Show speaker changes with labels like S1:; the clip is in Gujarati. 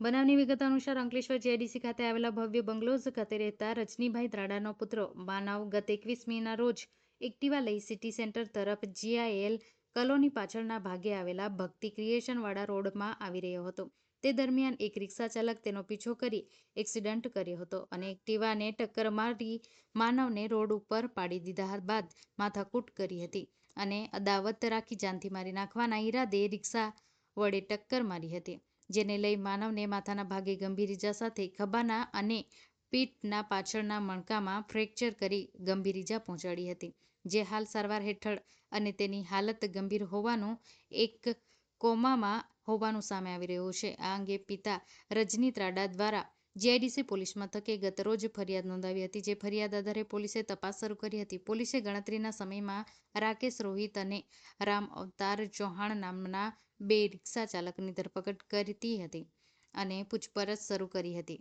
S1: બનાવની વિગત અનુસાર અંકલેશ્વર જેડીસી ખાતે આવેલા ભવ્ય બંગલોઝ ખાતે રહેતા રજનીભાઈ ત્રાડાનો પુત્ર માનવ ગત એકવીસમીના રોજ એક્ટિવા લઈ સિટી સેન્ટર તરફ જીઆઈએલ કલોની પાછળના ભાગે આવેલા ભક્તિ ક્રિએશનવાળા રોડમાં આવી રહ્યો હતો. તે દરમિયાન એક રિક્ષા ચાલક તેનો પીછો કરી એક્સિડન્ટ કર્યો હતો અને એક્ટિવાને ટક્કર મારી માનવને રોડ ઉપર પાડી દીધા બાદ માથાકૂટ કરી હતી અને અદાવત રાખી જાનથી મારી નાખવાના ઈરાદે રિક્ષા વડે ટક્કર મારી હતી. જેને લઈ માનવને માથાના ભાગે ગંભીર ઈજા સાથે ખભાના અને પીઠના પાછળના મણકામાં ફ્રેક્ચર કરી ગંભીર ઈજા પહોંચાડી હતી, જે હાલ સારવાર હેઠળ અને તેની હાલત ગંભીર હોવાનું એક કોમામાં હોવાનું સામે આવી રહ્યું છે. આ અંગે પિતા રજની ત્રાડા દ્વારા જીઆઈડીસી પોલીસ મથકે ગતરોજ ફરિયાદ નોંધાવી હતી. જે ફરિયાદ આધારે પોલીસે તપાસ શરૂ કરી હતી. પોલીસે ગણતરીના સમયમાં રાકેશ રોહિત અને રામ અવતાર ચૌહાણ નામના બે રિક્ષા ચાલકની ધરપકડ કરતી હતી અને પૂછપરછ શરૂ કરી હતી.